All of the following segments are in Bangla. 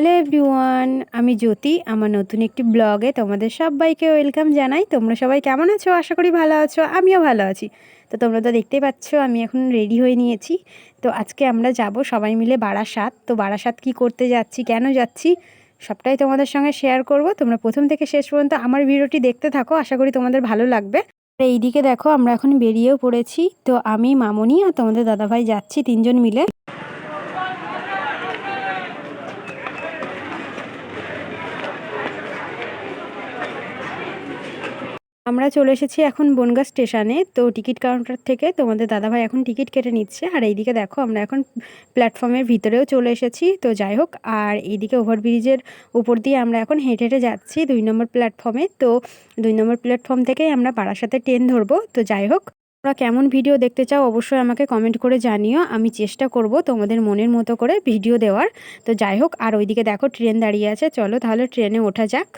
হ্যালো এভরিওয়ান, আমি জ্যোতি, আমার নতুন একটি ব্লগে তোমাদের সবাইকে ওয়েলকাম জানাই। তোমরা সবাই কেমন আছো? আশা করি ভালো আছো, আমিও ভালো আছি। তো তোমরা তো দেখতেই পাচ্ছ, আমি এখন রেডি হয়ে নিয়েছি। তো আজকে আমরা যাব সবাই মিলে বারাসাত। তো বারাসাত কি করতে যাচ্ছি, কেন যাচ্ছি, সবটাই তোমাদের সঙ্গে শেয়ার করব। তোমরা প্রথম থেকে শেষ পর্যন্ত আমার ভিডিওটি দেখতে থাকো, আশা করি তোমাদের ভালো লাগবে। এইদিকে দেখো, আমরা এখন বেরিয়েও পড়েছি। তো আমি, মামনি আর তোমাদের দাদাভাই যাচ্ছি তিনজন মিলে। আমরা চলে এসেছি এখন বনগাঁ স্টেশনে। তো টিকিট কাউন্টার থেকে তোমাদের দাদাভাই এখন টিকিট কেটে নিচ্ছে। আর এইদিকে দেখো, আমরা এখন প্ল্যাটফর্মের ভিতরেও চলে এসেছি। তো যাই হোক, আর এইদিকে ওভারব্রিজের উপর দিয়ে আমরা এখন হেঁটে হেঁটে যাচ্ছি দুই নম্বর প্ল্যাটফর্মে। তো দুই নম্বর প্ল্যাটফর্ম থেকেই আমরা সাথে ট্রেন ধরবো। তো যাই হোক, তোমরা কেমন ভিডিও দেখতে চাও অবশ্যই আমাকে কমেন্ট করে জানিও। আমি চেষ্টা করব তোমাদের মনের মতো করে ভিডিও দেওয়ার। তো যাই হোক, আর ওইদিকে দেখো, ট্রেন দাঁড়িয়ে আছে। চলো তাহলে ট্রেনে ওঠা যাক।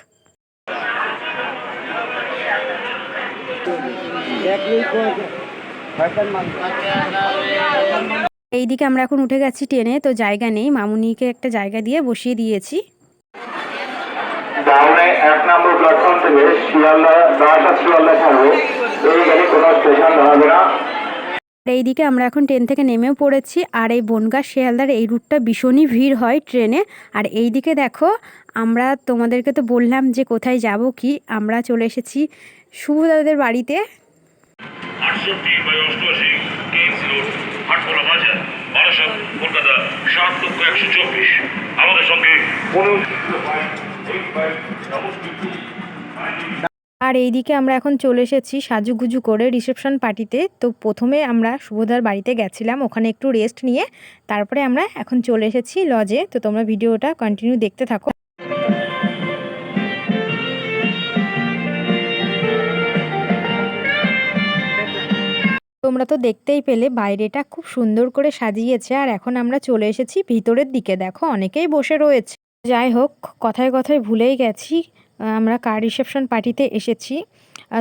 এইদিকে আমরা এখন উঠে গেছি ট্রেনে তো জায়গা নেই। মামুনিকে একটা জায়গা দিয়ে বসিয়ে দিয়েছি। ডাউনে এক নম্বর প্ল্যাটফর্ম থেকে শিয়ালদা বারাসাত শিয়ালদা ছাড়বে এই গাড়ি কোনো স্টেশন দাঁড়াবে না। আর এইদিকে আমরা এখন ট্রেন থেকে নেমেও পড়েছি আর এই বনগাঁ শিয়ালদার এই রুটটা ভীষণই ভিড় হয় ট্রেনে। আর এইদিকে দেখো আমরা তোমাদেরকে তো বললাম যে কোথায় যাব কি আমরা চলে এসেছি শুভ দাদাদের বাড়িতে। বাই অষ্টআশি কেএমসি রোড বাজার, বারাসাত, কলকাতা, সাত লক্ষ একশো চব্বিশ। আমাদের সঙ্গে আর এইদিকে আমরা এখন চলে এসেছি সাজুগুজু করে রিসেপশন পার্টিতে। তো প্রথমে আমরা শুভদার বাড়িতে গেছিলাম, ওখানে একটু রেস্ট নিয়ে। তারপরে আমরা এখন চলে এসেছি লজে। তো তোমরা ভিডিওটা কন্টিনিউ দেখতে থাকো। তোমরা তো দেখতেই পেলে বাইরেটা খুব সুন্দর করে সাজিয়েছে আর এখন আমরা চলে এসেছি ভিতরের দিকে। দেখো, অনেকেই বসে রয়েছে। যাই হোক, কথায় কথায় ভুলেই গেছি। আমরা কার রিসেপশন পার্টিতে এসেছি?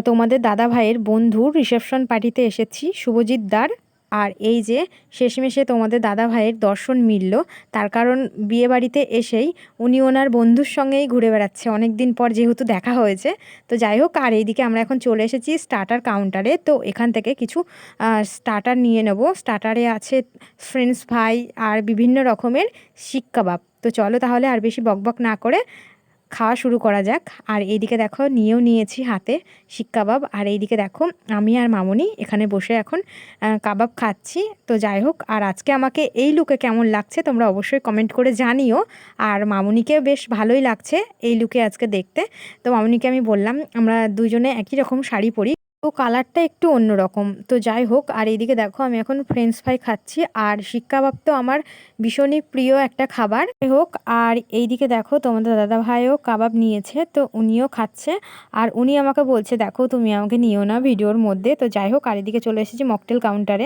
তোমাদের দাদা ভাইয়ের বন্ধুর রিসেপশন পার্টিতে এসেছি, শুভজিৎ দার। আর এই যে শেষমেশে তোমাদের দাদা ভাইয়ের দর্শন মিলল, তার কারণ বিয়ে বাড়িতে এসেই উনি ওনার বন্ধুর সঙ্গেই ঘুরে বেড়াচ্ছে। অনেক দিন পর যেহেতু দেখা হয়েছে, তো যাই হোক, আর এইদিকে আমরা এখন চলে এসেছি স্টার্টার কাউন্টারে তো এখান থেকে কিছু স্টার্টার নিয়ে নেব। স্টার্টারে আছে ফ্রেঞ্চ ফ্রাই আর বিভিন্ন রকমের শিক কাবাব তো চলো তাহলে আর বেশি বকবক না করে খাওয়া শুরু করা যাক। আর এইদিকে দেখো, নিয়েও নিয়েছি হাতে শিক কাবাব। আর এইদিকে দেখো, আমি আর মামনি এখানে বসে এখন কাবাব খাচ্ছি। তো যাই হোক, আর আজকে আমাকে এই লুকে কেমন লাগছে তোমরা অবশ্যই কমেন্ট করে জানিও। আর মামনিকে বেশ ভালোই লাগছে এই লুকে আজকে দেখতে। তো মামনিকে আমি বললাম, আমরা দুজনে একই রকম শাড়ি পরি। তো কালারটা একটু অন্যরকম। তো যাই হোক আর এইদিকে দেখো, আমি এখন ফ্রেঞ্চ ফ্রাই খাচ্ছি, আর শিক কাবাব তো আমার ভীষণই প্রিয় একটা খাবার। হোক আর এইদিকে দেখো, তোমাদের দাদা ভাইও কাবাব নিয়েছে, তো উনিও খাচ্ছে, আর উনি আমাকে বলছে, দেখো, তুমি আমাকে নিও না ভিডিওর মধ্যে। তো যাই হোক আর এদিকে চলে এসেছি মকটেল কাউন্টারে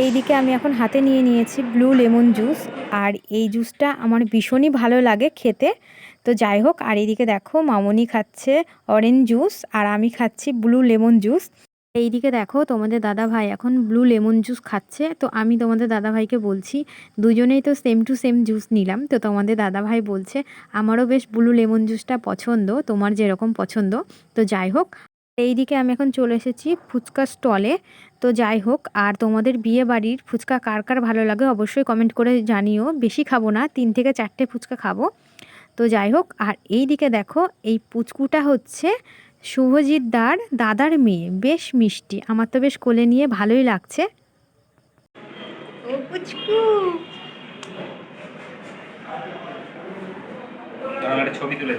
এইদিকে আমি এখন হাতে নিয়ে নিয়েছি ব্লু লেমন জুস আর এই জুসটা আমার ভীষণই ভালো লাগে খেতে। তো যাই হোক, আর এইদিকে দেখো, মামনি খাচ্ছে অরেঞ্জ জুস আর আমি খাচ্ছি ব্লু লেমন জুস এইদিকে দেখো, তোমাদের দাদা ভাই এখন ব্লু লেমন জুস খাচ্ছে। তো আমি তোমাদের দাদা ভাইকে বলছি, দুজনেই তো সেম টু সেম জুস নিলাম। তো তোমাদের দাদা ভাই বলছে, আমারও বেশ ব্লু লেমন জুসটা পছন্দ, তোমার যেরকম পছন্দ। তো যাই হোক এইদিকে আমি এখন চলে এসেছি ফুচকা স্টলে তো যাই হোক আর তোমাদের বিয়ে বাড়ির ফুচকা কার কার ভালো লাগে অবশ্যই কমেন্ট করে জানিও। বেশি খাব না তিন থেকে চারটে ফুচকা খাব। তো যাই হোক আর এই দিকে দেখো এই পুচকুটা হচ্ছে শুভজিৎ দার দাদার মেয়ে। বেশ মিষ্টি আমার তো বেশ কোলে নিয়ে ভালোই লাগছে। ও পুচকু। ছবি তুলে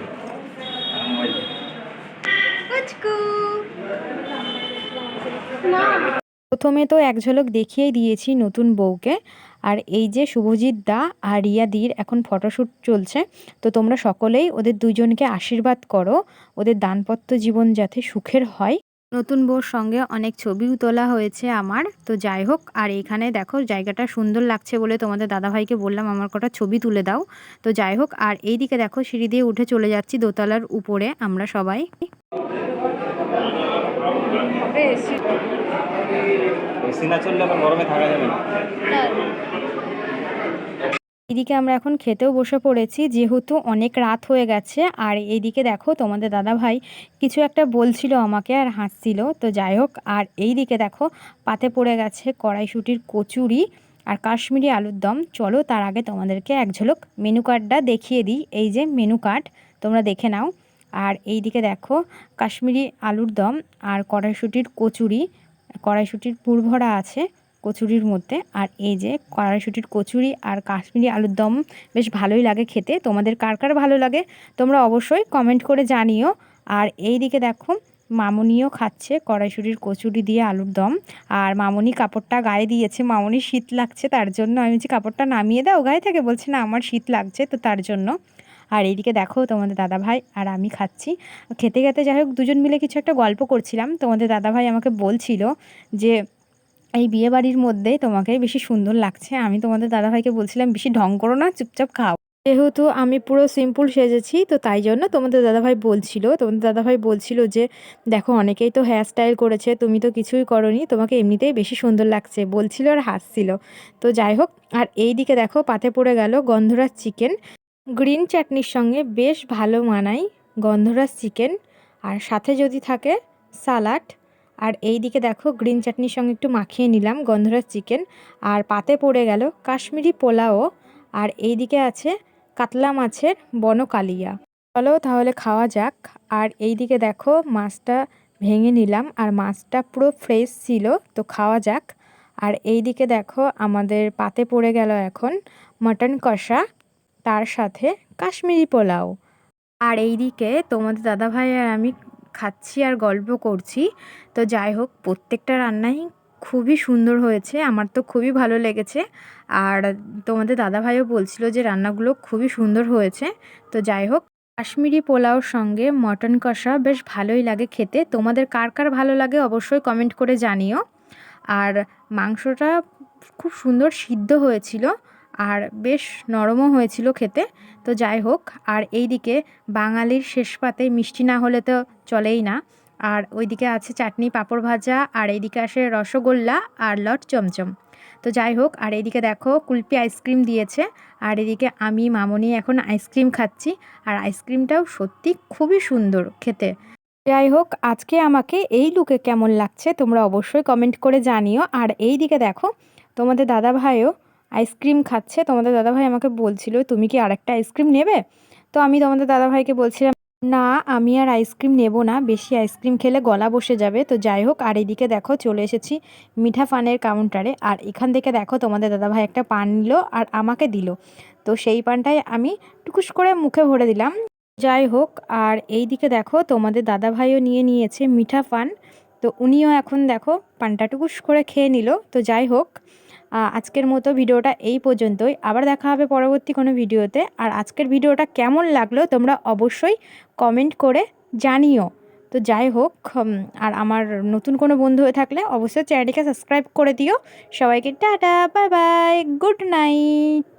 প্রথমে তো এক ঝলক দেখিয়ে দিয়েছি নতুন বউকে। আর এই যে শুভজিৎ দা আর রিয়াদির এখন ফটোশ্যুট চলছে, তো তোমরা সকলেই ওদের দুজনকে আশীর্বাদ করো। ওদের দানপত্র জীবন যাতে সুখের হয়। নতুন বউর সঙ্গে অনেক ছবিও তোলা হয়েছে আমার। তো যাই হোক আর এখানে দেখো জায়গাটা সুন্দর লাগছে বলে তোমাদের দাদাভাইকে বললাম আমার কটা ছবি তুলে দাও। তো যাই হোক আর এইদিকে দেখো সিঁড়ি দিয়ে উঠে চলে যাচ্ছি দোতলার উপরে আমরা সবাই। এসি না চললে গরমে থাকা যাবে না। এদিকে আমরা এখন খেতেও বসে পড়েছি, যেহেতু অনেক রাত হয়ে গেছে। আর এইদিকে দেখো, তোমাদের দাদা ভাই কিছু একটা বলছিল আমাকে আর হাসছিল। তো যাই হোক, আর এই দিকে দেখো, পাতে পড়ে গেছে কড়াইশুটির কচুরি আর কাশ্মীরি আলুর দম। চলো, তার আগে তোমাদেরকে এক ঝলক মেনু কার্ডটা দেখিয়ে দিই। এই যে মেনু কার্ড তোমরা দেখে নাও। আর এই দিকে দেখো, কাশ্মীরি আলুর দম আর কড়াইশুটির কচুরি, কড়াইশুটির পুরভরা আছে। কচুরির মধ্যে। আর এই যে কড়াইশুটির কচুরি আর কাশ্মীরি আলুর দম বেশ ভালোই লাগে খেতে। তোমাদের কার কার ভালো লাগে তোমরা অবশ্যই কমেন্ট করে জানিও। আর এই দিকে দেখো, মামুনিও খাচ্ছে কড়াইশুটির কচুরি দিয়ে আলুর দম। আর মামুনি কাপড়টা গায়ে দিয়েছে। মামুনি শীত লাগছে তার জন্য। আমি যে কাপড়টা নামিয়ে দাও গায়ে থেকে? বলছে, না, আমার শীত লাগছে তো তার জন্য। আর এইদিকে দেখো তোমাদের দাদা ভাই আর আমি খাচ্ছি। খেতে খেতে যাই হোক, দুজন মিলে কিছু একটা গল্প করছিলাম। তোমাদের দাদা ভাই আমাকে বলছিল যে এই বিয়ে বাড়ির মধ্যে তোমাকে বেশি সুন্দর লাগছে। আমি তোমাদের দাদাভাইকে বলছিলাম, বেশি ঢং করো না, চুপচাপ খাও। যেহেতু আমি পুরো সিম্পল সেজেছি, তো তাই জন্য তোমাদের দাদাভাই বলছিল, তোমাদের দাদাভাই বলছিল যে, দেখো, অনেকেই তো হেয়ার স্টাইল করেছে, তুমি তো কিছুই করনি, তোমাকে এমনিতেই বেশি সুন্দর লাগছে। বলছিল আর হাসছিল। তো যাই হোক, আর এই দিকে দেখো, পাতে পড়ে গেল গন্ধরাজ চিকেন। গ্রিন চাটনির সঙ্গে বেশ ভালো মানাই গন্ধরাজ চিকেন। আর সাথে যদি থাকে সালাড আর এই দিকে দেখো গ্রিন চাটনির সঙ্গে একটু মাখিয়ে নিলাম গন্ধরাজ চিকেন। আর পাতে পড়ে গেল কাশ্মীরি পোলাও। আর এই দিকে আছে কাতলা মাছের বনকালিয়া। চলো তাহলে খাওয়া যাক। আর এই দিকে দেখো মাছটা ভেঙে নিলাম। আর মাছটা পুরো ফ্রেশ ছিল, তো খাওয়া যাক। আর এই দিকে দেখো আমাদের পাতে পড়ে গেল এখন মটন কষা, তার সাথে কাশ্মীরি পোলাও। আর এইদিকে তোমাদের দাদাভাই আর আমি খাচ্ছি আর গল্প করছি। তো যাই হোক, প্রত্যেকটা রান্নাই খুবই সুন্দর হয়েছে, আমার তো খুবই ভালো লেগেছে। আর তোমাদের দাদাভাইও বলছিল যে রান্নাগুলো খুবই সুন্দর হয়েছে। তো যাই হোক, কাশ্মীরি পোলাওর সঙ্গে মটন কষা বেশ ভালোই লাগে খেতে। তোমাদের কার কার ভালো লাগে অবশ্যই কমেন্ট করে জানিও। আর মাংসটা খুব সুন্দর সিদ্ধ হয়েছিল। আর বেশ নরমও হয়েছিল খেতে। তো যাই হোক, আর এইদিকে বাঙালির শেষ পাতে মিষ্টি না হলে তো চলেই না। আর ওইদিকে আছে চাটনি পাঁপড় ভাজা, আর এইদিকে আসে রসগোল্লা আর লট চমচম। তো যাই হোক, আর এইদিকে দেখো কুলপি আইসক্রিম দিয়েছে। আর এদিকে আমি, মামনি এখন আইসক্রিম খাচ্ছি। আর আইসক্রিমটাও সত্যি খুবই সুন্দর খেতে। যাই হোক, আজকে আমাকে এই লুকে কেমন লাগছে তোমরা অবশ্যই কমেন্ট করে জানিও। আর এই দিকে দেখো তোমাদের দাদা ভাইও আইসক্রিম খাচ্ছে। তোমাদের দাদাভাই আমাকে বলছিল, তুমি কি আরেকটা আইসক্রিম নেবে? তো আমি তোমাদের দাদাভাইকে বলছিলাম, না, আমি আর আইসক্রিম নেব না। বেশি আইসক্রিম খেলে গলা বসে যাবে। তো যাই হোক, আর এদিকে দেখো, চলে এসেছি মিঠা পানের কাউন্টারে। আর এখান থেকে দেখো, তোমাদের দাদাভাই একটা পান নিল আর আমাকে দিল। তো সেই পানটাই আমি টুকুস করে মুখে ভরে দিলাম। যাই হোক, আর এই দিকে দেখো, তোমাদের দাদাভাইও নিয়ে নিয়েছে মিঠা পান তো উনিও এখন দেখো, পানটা টুকুস করে খেয়ে নিল। তো যাই হোক আজকের মতো ভিডিওটা এই পর্যন্তই। আবার দেখা হবে পরবর্তী কোনো ভিডিওতে। আর আজকের ভিডিওটা কেমন লাগল তোমরা অবশ্যই কমেন্ট করে জানিও। তো যাই হোক আর আমার নতুন কোনো বন্ধু হয়ে থাকলে অবশ্যই চ্যানেলটিকে সাবস্ক্রাইব করে দিও। সবাইকে ta ta bye bye good night